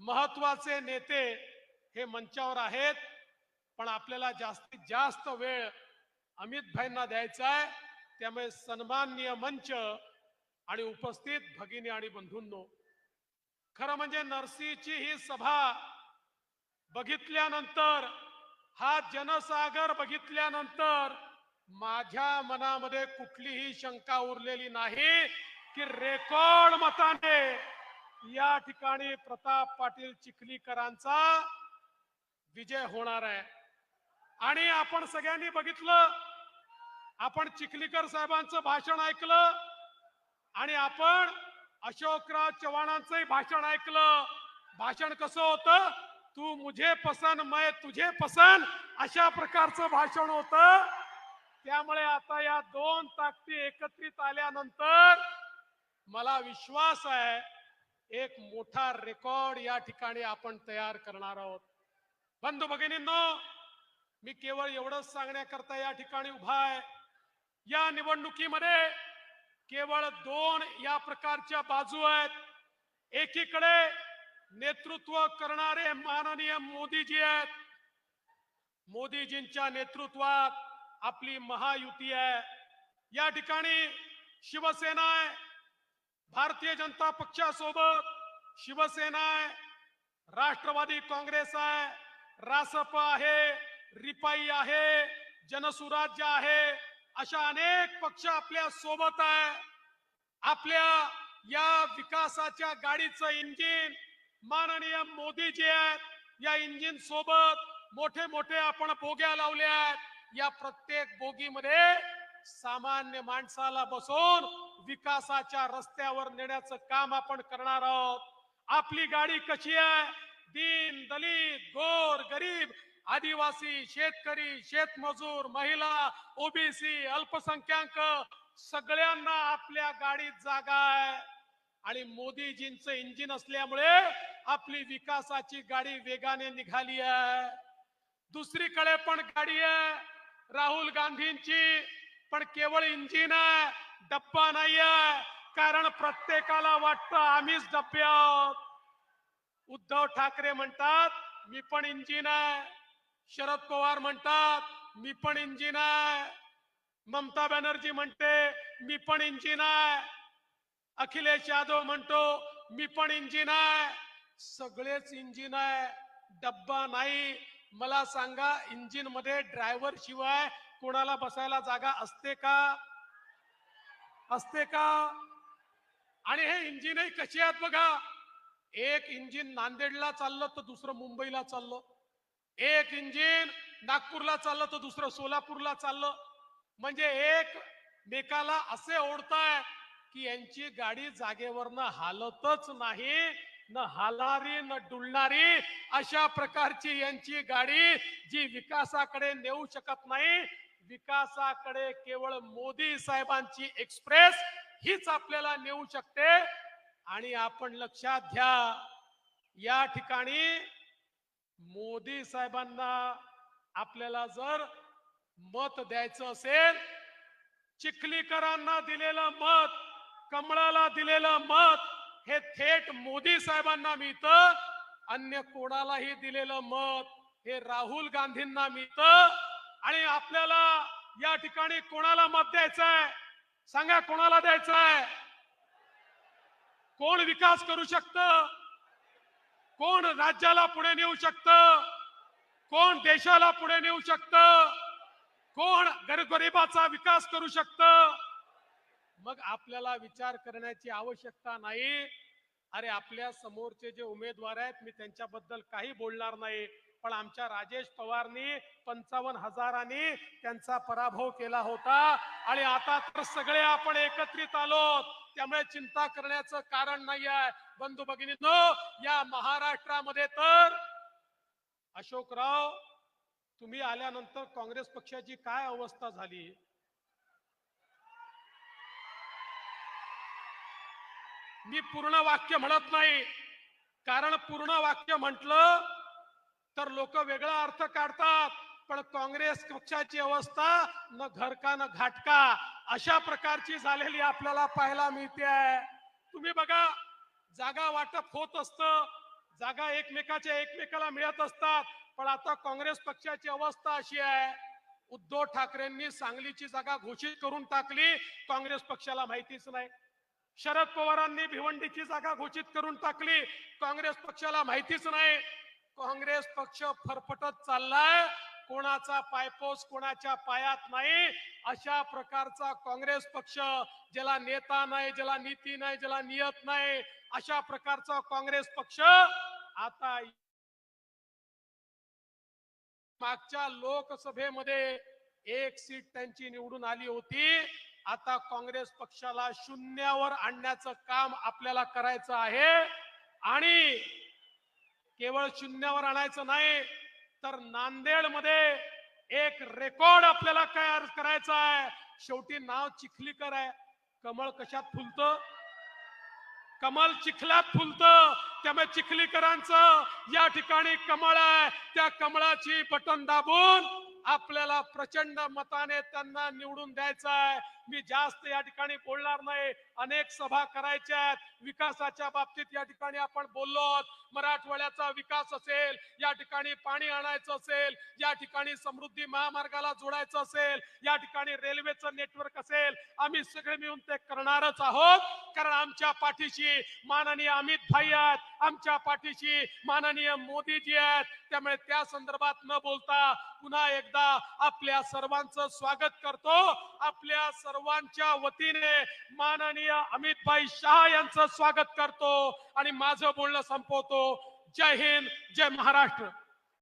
महत्त्वाचे नेते हे मंचावर आहेत पण आपल्याला जास्तीत जास्त वेळ अमित भाईंना द्यायचा आहे. त्यामुळे सन्माननीय मंच आणि उपस्थित भगिनी आणि बंधूंनो खरं म्हणजे नरसीची ही सभा बघितल्यानंतर हा जनसागर बघितल्यानंतर माझ्या मनामध्ये कुठलीही शंका उरलेली नाही की रेकॉर्ड मताने या ठिकाणी प्रताप पाटील चिखलीकरांचा विजय होणार आहे. आणि आपण सगळ्यांनी बघितलं आपण चिखलीकर साहेबांचं भाषण ऐकलं आणि आपण अशोकराव चव्हाणांचंही भाषण ऐकलं. भाषण कसं होतं? तू मुझे पसंत मैं तुझे पसंत अशा प्रकारचं भाषण होतं. त्यामुळे आता या दोन ताकदी एकत्रित आल्यानंतर मला विश्वास आहे एक मोठा रेकॉर्ड या ठिकाणी आपण तयार करणार आहोत. बंधू भगिनींनो मी केवळ एवढंच सांगण्याकरता या ठिकाणी उभा आहे. या निवडणुकीमध्ये केवळ दोन या प्रकारच्या बाजू आहेत. एकीकडे नेतृत्व करणारे माननीय मोदीजी आहेत. मोदीजींच्या नेतृत्वात आपली महायुती आहे. या ठिकाणी शिवसेना आहे भारतीय जनता पक्षासोबत शिवसेना आहे राष्ट्रवादी काँग्रेस आहे रासप आहे रिपाई आहे जनसुराज्य आहे अशा अनेक पक्ष आपल्यासोबत आहे. आपल्या या विकासाच्या गाडीचं इंजिन माननीय मोदीजी आहेत या इंजिन सोबत मोठे मोठे आपण बोग्या लावल्या आहेत. या प्रत्येक बोगीमध्ये सामान्य माणसाला बसून विकासाच्या रस्त्यावर नेण्याचं काम आपण करणार आहोत. आपली गाडी कशी आहे? दीन दलित गोर गरीब आदिवासी शेतकरी शेतमजूर महिला ओबीसी अल्पसंख्याक सगळ्यांना आपल्या गाडीत जागा आहे. आणि मोदीजींचं इंजिन असल्यामुळे आपली विकासाची गाडी वेगाने निघाली आहे. दुसरीकडे पण गाडी आहे. राहुल गांधींची पण केवळ इंजिन आहे डब्बा नाही आहे कारण प्रत्येकाला वाटतं आम्हीच डब्बे आहोत. उद्धव ठाकरे म्हणतात मी पण इंजिन आहे. शरद पवार म्हणतात मी पण इंजिन आहे. ममता बॅनर्जी म्हणते मी पण इंजिन आहे. अखिलेश यादव म्हणतो मी पण इंजिन आहे. सगळेच इंजिन आहे डब्बा नाही. मला सांगा इंजिनमध्ये ड्रायव्हर शिवाय कोणाला बसायला जागा असते का? असते का? आणि हे इंजिनही कशी आहेत बघा? एक इंजिन नांदेडला चाललं तर दुसरं मुंबईला चाललं. एक इंजिन नागपूरला चाललं तर दुसरं सोलापूरला चाललं. म्हणजे एक मेकाला असे ओढताय की यांची गाडी जागेवरनं हालतच नाही. न हालारी न डुलणारी. अशा प्रकारची यांची गाडी जी विकासाकडे नेऊ शकत नाही विकासाकडे केवळ मोदी साहेबांची एक्सप्रेस हीच आपल्याला नेऊ शकते. आणि आपण लक्षात घ्या या ठिकाणी मोदी साहेबांना आपल्याला जर मत द्यायचं असेल चिखलीकरांना दिलेलं मत कमळाला दिलेलं मत हे थेट मोदी साहेबांना मिळतं. अन्य कोणालाही दिलेलं मत हे राहुल गांधींना मिळतं. आणि आपल्याला या ठिकाणी कोणाला मत द्यायचंय? सांगा कोणाला द्यायचंय? कोण विकास करू शकतं? कोण राज्याला पुढे नेऊ शकतं? कोण देशाला पुढे नेऊ शकतं? कोण गरीबाचा विकास करू शकतं? मग आपल्याला विचार करण्याची आवश्यकता नाही. अरे आपल्या समोरचे जे उमेदवार आहेत मी त्यांच्याबद्दल काही बोलणार नाही पण आमच्या राजेश पवारनी पंचावन्न हजारांनी त्यांचा पराभव केला होता आणि आता तर सगळे आपण एकत्रित आलो त्यामुळे चिंता करण्याचं कारण नाही आहे बंधू भगिनी या महाराष्ट्रामध्ये तर अशोकराव तुम्ही आल्यानंतर काँग्रेस पक्षाची काय अवस्था झाली? मी पूर्ण वाक्य म्हणत नाही. कारण पूर्ण वाक्य म्हटलं तर लोक वेगळा अर्थ काढतात. पण काँग्रेस पक्षाची अवस्था न घरका न घाटका. अशा प्रकारची झालेली आपल्याला पाहायला मिळते. आहे तुम्ही बघा जागा वाटप होत असतं. जागा एकमेकाच्या एकमेकाला मिळत असतात. पण आता काँग्रेस पक्षाची अवस्था अशी आहे. उद्धव ठाकरेंनी सांगलीची जागा घोषित करून टाकली. काँग्रेस पक्षाला माहितीच नाही. शरद पवारांनी भिवंडीची जागा घोषित करून टाकली. काँग्रेस पक्षाला माहितीच नाही. काँग्रेस पक्ष फरफटत चाललाय. कोणाचा पायपोस कोणाच्या पायात नाही. अशा प्रकारचा काँग्रेस पक्ष ज्याला नेता नाही ज्याला नीती नाही ज्याला नियत नाही अशा प्रकारचा काँग्रेस पक्ष आता मागच्या लोकसभेमध्ये एक सीट त्यांची निवडून आली होती. आता काँग्रेस पक्षाला शून्यावर आणण्याचं काम आपल्याला करायचं आहे आणि केवळ शून्यावर आणायचं नाही तर नांदेडमध्ये एक रेकॉर्ड आपल्याला काय करायचा आहे. शेवटी नाव चिखलीकर आहे. कमळ कशात फुलतं? कमल चिखलात फुलतं. त्यामुळे चिखलीकरांचं या ठिकाणी कमळ आहे. त्या कमळाची बटन दाबून आपल्याला प्रचंड मताने त्यांना निवडून द्यायचं आहे. मी जास्त या ठिकाणी बोलणार नाही. अनेक सभा करायच्या आहेत. विकासाच्या बाबतीत या ठिकाणी आपण बोललो मराठवाड्याचा विकास असेल या ठिकाणी पाणी आणायचं असेल या ठिकाणी समृद्धी महामार्गाला जोडायचं असेल या ठिकाणी रेल्वेचं नेटवर्क असेल आम्ही सगळे मिळून ते करणारच आहोत. कारण आमच्या पाठीशी माननीय अमित भाई आहेत. आमच्या पाठीशी माननीय मोदीजी आहेत. त्यामुळे त्या संदर्भात न बोलता पुन्हा एकदा आपल्या सर्वांचं स्वागत करतो. आपल्या सर्वांच्या वतीने माननीय अमित भाई शहा यांचं स्वागत करतो. आणि माझं बोलणं संपवतो. जय हिंद जय महाराष्ट्र.